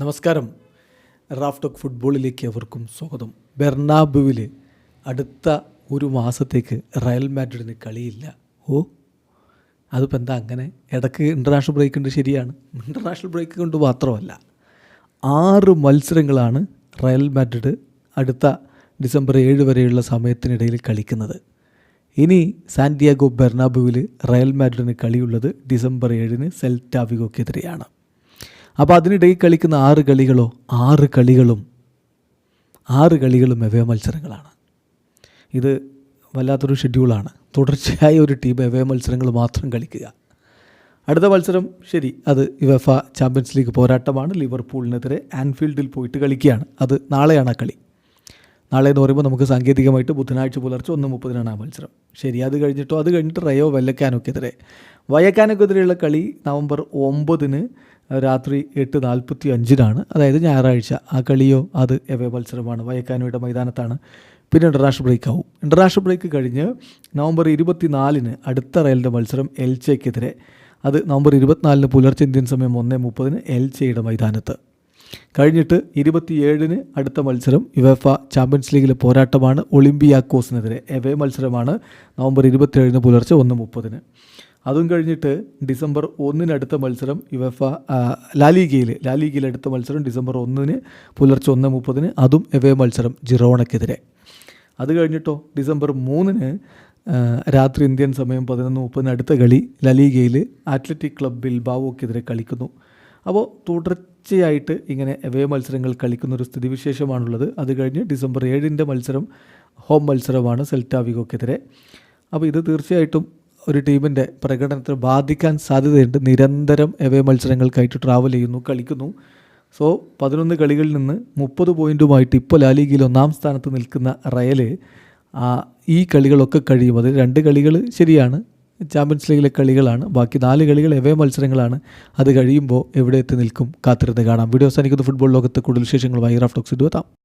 നമസ്കാരം. റാഫ്റ്റോക്ക് ഫുട്ബോളിലേക്ക് അവർക്കും സ്വാഗതം. ബെർണാബുവിൽ അടുത്ത ഒരു മാസത്തേക്ക് റയൽ മാഡ്രിഡിന് കളിയില്ല. ഓ അതിപ്പോൾ എന്താ അങ്ങനെ? ഇടയ്ക്ക് ഇന്റർനാഷണൽ ബ്രേക്ക് ഉണ്ട് ശരിയാണ്. ഇന്റർനാഷണൽ ബ്രേക്ക് കൊണ്ട് മാത്രമല്ല ആറ് മത്സരങ്ങളാണ് റയൽ മാഡ്രിഡ് അടുത്ത ഡിസംബർ ഏഴ് വരെയുള്ള സമയത്തിനിടയിൽ കളിക്കുന്നത്. ഇനി സാന്റിയാഗോ ബെർണാബുവിൽ റയൽ മാഡ്രിഡിന് കളിയുള്ളത് ഡിസംബർ ഏഴിന് സെൽറ്റാവിഗോക്കെതിരെയാണ്. അപ്പോൾ അതിനിടയിൽ കളിക്കുന്ന ആറ് കളികളോ? ആറ് കളികളും. ആറ് കളികളും എവേ മത്സരങ്ങളാണ്. ഇത് വല്ലാത്തൊരു ഷെഡ്യൂളാണ്. തുടർച്ചയായ ഒരു ടീം എവേ മത്സരങ്ങൾ മാത്രം കളിക്കുക. അടുത്ത മത്സരം ശരി അത് യുവഫ ചാമ്പ്യൻസ് ലീഗ് പോരാട്ടമാണ്. ലിവർപൂളിനെതിരെ ആൻഫീൽഡിൽ പോയിട്ട് കളിക്കുകയാണ്. അത് നാളെയാണ് ആ കളി. നാളെ എന്ന് പറയുമ്പോൾ നമുക്ക് സാങ്കേതികമായിട്ട് ബുധനാഴ്ച പുലർച്ചെ ഒന്ന് മുപ്പതിനാണ് ആ മത്സരം. ശരി അത് കഴിഞ്ഞിട്ടോ അത് കഴിഞ്ഞിട്ട് റയോ വല്ലക്കാനൊക്കെതിരെ. വയക്കാനൊക്കെതിരെയുള്ള കളി നവംബർ ഒമ്പതിന് രാത്രി എട്ട് നാൽപ്പത്തി അഞ്ചിനാണ്. അതായത് ഞായറാഴ്ച ആ കളിയോ അത് എവേ മത്സരമാണ് വയക്കാനോയുടെ മൈതാനത്താണ്. പിന്നെ ഇന്റർനാഷണൽ ബ്രേക്ക് ആവും. ഇന്റർനാഷണൽ ബ്രേക്ക് കഴിഞ്ഞ് നവംബർ ഇരുപത്തിനാലിന് അടുത്ത റയലിന്റെ മത്സരം എൽച്ചയ്ക്കെതിരെ അത് നവംബർ ഇരുപത്തിനാലിന് പുലർച്ചെ ഇന്ത്യൻ സമയം ഒന്ന് മുപ്പതിന് എൽച്ചയുടെ മൈതാനത്ത്. കഴിഞ്ഞിട്ട് ഇരുപത്തിയേഴിന് അടുത്ത മത്സരം യുവേഫ ചാമ്പ്യൻസ് ലീഗിലെ പോരാട്ടമാണ്. ഒളിമ്പിയാക്കോസിനെതിരെ എവേ മത്സരമാണ് നവംബർ ഇരുപത്തിയേഴിന് പുലർച്ചെ ഒന്ന് മുപ്പതിന്. അതും കഴിഞ്ഞിട്ട് ഡിസംബർ ഒന്നിന് അടുത്ത മത്സരം യുവഫ ലാലീഗയിൽ ലാലീഗയിൽ അടുത്ത മത്സരം ഡിസംബർ ഒന്നിന് പുലർച്ചെ ഒന്ന് മുപ്പതിന് അതും എവേ മത്സരം ജിറോണക്കെതിരെ. അത് കഴിഞ്ഞിട്ടോ ഡിസംബർ മൂന്നിന് രാത്രി ഇന്ത്യൻ സമയം പതിനൊന്ന് മുപ്പതിന് അടുത്ത കളി ലലീഗയിൽ അത്ലറ്റിക് ക്ലബ് ബിൽബാവോക്കെതിരെ കളിക്കുന്നു. അപ്പോൾ തുടർച്ചയായിട്ട് ഇങ്ങനെ എവേ മത്സരങ്ങൾ കളിക്കുന്ന ഒരു സ്ഥിതിവിശേഷമാണുള്ളത്. അത് കഴിഞ്ഞ് ഡിസംബർ ഏഴിന്റെ മത്സരം ഹോം മത്സരമാണ് സെൽറ്റാവിഗോക്കെതിരെ അപ്പോൾ ഇത് തീർച്ചയായിട്ടും ഒരു ടീമിന്റെ പ്രകടനത്തെ ബാധിക്കാൻ സാധ്യതയുണ്ട്. നിരന്തരം എവേ മത്സരങ്ങൾക്കായിട്ട് ട്രാവൽ ചെയ്യുന്നു കളിക്കുന്നു. സോ പതിനൊന്ന് കളികളിൽ നിന്ന് മുപ്പത് പോയിന്റുമായിട്ട് ഇപ്പോൾ ലാലിഗയിൽ ഒന്നാം സ്ഥാനത്ത് നിൽക്കുന്ന റയൽ ഈ കളികളൊക്കെ കഴിയും. അതിൽ രണ്ട് കളികൾ ശരിയാണ് ചാമ്പ്യൻസ് ലീഗിലെ കളികളാണ് ബാക്കി നാല് കളികൾ എവേ മത്സരങ്ങളാണ്. അത് കഴിയുമ്പോൾ എവിടെ എത്തി നിൽക്കും കാത്തിരുന്ന് കാണാം. വീഡിയോ അവസാനിക്കുന്ന. ഫുട്ബോൾ ലോകത്ത് കൂടുതൽ വിശേഷങ്ങളുമായി റാഫ്റ്റോക്സ് എത്താം.